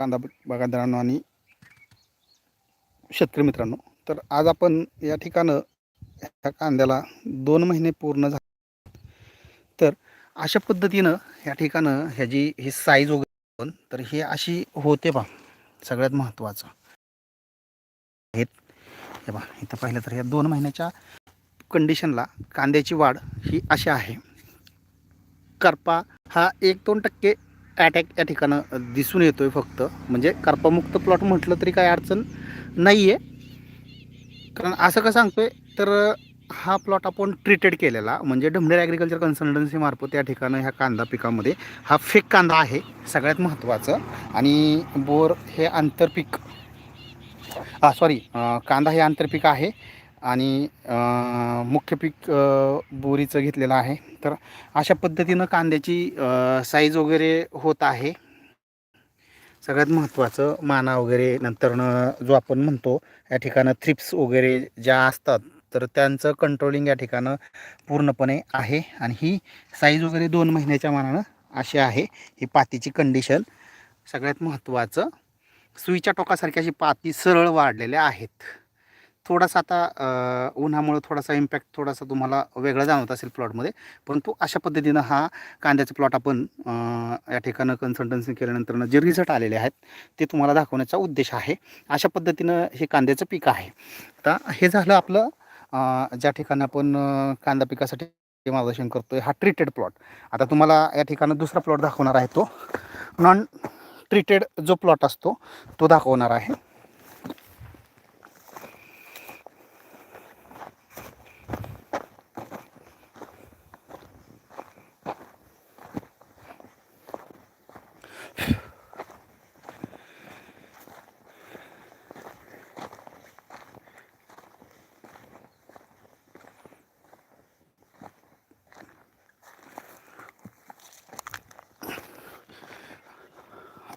कांदा बागायतदारांनो आणि शेतकरी मित्रांनो. तर आज आपण या ठिकाणं ह्या कांद्याला दोन महिने पूर्ण झाले तर अशा पद्धतीनं ह्या ठिकाणं ह्याची ही साईज वगैरे तर ही अशी होते बा सगळ्यात महत्त्वाचं हे हे बा इथं पाहिलं तर या दोन महिन्याच्या कंडिशनला कांद्याची वाढ ही अशी आहे. करपा हा एक दोन टक्के अटॅक या ठिकाणं दिसून येतो आहे फक्त. म्हणजे करपामुक्त प्लॉट म्हटलं तरी काही अडचण नाही आहे कारण असं का सांगतोय तर हा प्लॉट आपण ट्रीटेड केलेला म्हणजे ढमडेर ॲग्रिकल्चर कन्सल्टन्सी मार्फत या ठिकाणं ह्या कांदा पिकामध्ये हा फेक कांदा आहे सगळ्यात महत्त्वाचं आणि बोर हे आंतरपीक सॉरी कांदा हे आंतरपीक आहे. आणि मुख्य पीक बोरीचं घेतलेलं आहे. तर अशा पद्धतीनं कांद्याची साईज वगैरे होत आहे. सगळ्यात महत्त्वाचं माना वगैरे नंतरनं जो आपण म्हणतो या ठिकाणं थ्रिप्स वगैरे ज्या असतात तर त्यांचं कंट्रोलिंग या ठिकाणं पूर्णपणे आहे. आणि ही साईज वगैरे दोन महिन्याच्या मानानं अशी आहे. ही पातीची कंडिशन सगळ्यात महत्त्वाचं. सुईच्या टोकासारखी अशी पाती सरळ वाढलेल्या आहेत. थोडासा आता उन्हामुळं थोडासा इम्पॅक्ट थोडासा तुम्हाला वेगळा जाणवत असेल प्लॉटमध्ये परंतु अशा पद्धतीनं हा कांद्याचा प्लॉट आपण या ठिकाणं कन्सल्टन्सी केल्यानंतर जे रिझल्ट आलेले आहेत ते तुम्हाला दाखवण्याचा उद्देश आहे. अशा पद्धतीनं हे कांद्याचं पीक आहे. आता हे झालं आपलं ज्या ठिकाणी आपण कांदा पिकासाठी मार्गदर्शन करतो आहे हा ट्रीटेड प्लॉट आता तुम्हाला या ठिकाणं दुसरा प्लॉट दाखवणार आहे तो. नॉन ट्रीटेड जो प्लॉट असतो तो दाखवणार आहे.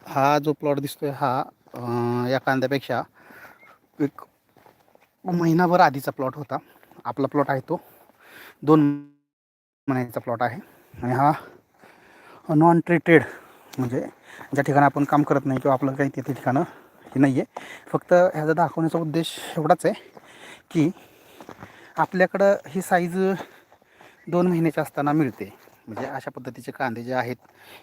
हा जो प्लॉट दिसतोय हा या कांद्यापेक्षा एक महिनाभर आधीचा प्लॉट होता. आपला प्लॉट आहे तो. दोन महिन्याचा प्लॉट आहे. आणि हा नॉन ट्रीटेड म्हणजे ज्या ठिकाणी आपण काम करत नाही किंवा आपलं काही तिथे ठिकाणं हे नाही आहे फक्त ह्याचा दाखवण्याचा उद्देश एवढाच आहे की आपल्याकडं ही साईज दोन महिन्याची असताना मिळते. म्हणजे अशा पद्धतीचे कांदे जे आहेत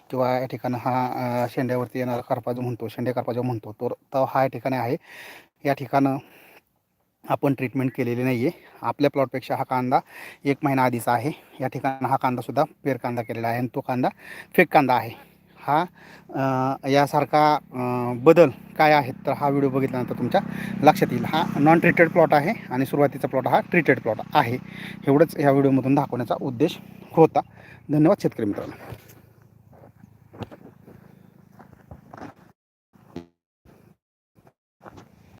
किंवा या ठिकाणं हा शेंड्यावरती येणारा करपा जो म्हणतो शेंड्या करपा जो म्हणतो तो तो हा या ठिकाणी आहे. या ठिकाणं आपण ट्रीटमेंट केलेली नाही आहे आपल्या प्लॉटपेक्षा हा कांदा एक महिना आधीचा आहे. या ठिकाणी हा कांदासुद्धा पेर कांदा केलेला आहे आणि तो कांदा फेक कांदा आहे. हा यासारखा बदल काय आहेत तर हा व्हिडिओ बघितल्यानंतर तुमच्या लक्षात येईल. हा नॉन ट्रीटेड प्लॉट आहे आणि सुरुवातीचा प्लॉट हा ट्रीटेड प्लॉट आहे. एवढंच ह्या व्हिडिओमधून दाखवण्याचा उद्देश होता. धन्यवाद शेतकरी मित्रांनो.